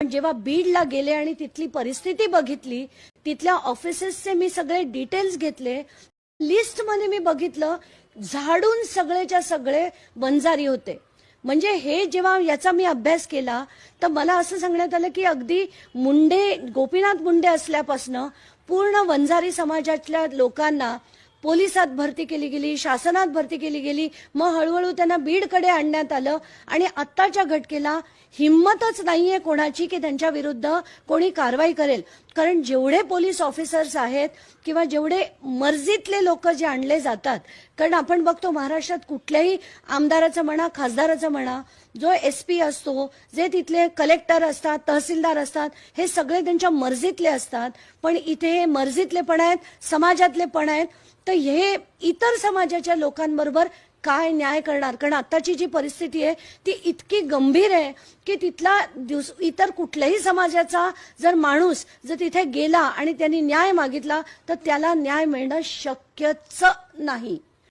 पण जेव्हा बीडला गेले आणि तिथली परिस्थिती बघितली तिथल्या ऑफिसेसचे मी सगळे डिटेल्स घेतले. लिस्टमध्ये मी बघितलं झाडून सगळेच्या सगळे बंजारी होते. म्हणजे हे जेव्हा याचा मी अभ्यास केला तर मला असं सांगण्यात आलं की अगदी मुंडे गोपीनाथ मुंडे असल्यापासनं पूर्ण वंजारी समाजातल्या लोकांना पोलिसात भरती केली गेली शासनात भरती केली गेली मग हळूहळू त्यांना बीडकडे आणण्यात आलं आणि आत्ताच्या घटकेला हिंमतच नाहीये कोणाची की त्यांच्या विरुद्ध कोणी कारवाई करेल. कारण जेवढे पोलीस ऑफिसर्स आहेत किंवा जेवढे मर्जीतले लोक जे आणले जातात कारण आपण बघतो महाराष्ट्रात कुठल्याही आमदाराचं म्हणा खासदाराचं म्हणा जो एस पी असतो जे तिथले कलेक्टर असतात तहसीलदार असतात हे सगळे त्यांच्या मर्जीतले असतात. पण इथे हे मर्जीतले पण आहेत समाजातले पण आहेत. तर हे इतर समाजाच्या लोकांबरोबर काय न्याय करणार? कारण आताची जी परिस्थिती आहे ती इतकी गंभीर आहे की तिथला दिवस इतर कुठल्याही समाजाचा जर माणूस जर तिथे गेला आणि त्यांनी न्याय मागितला तर त्याला न्याय मिळणं शक्यच नाही.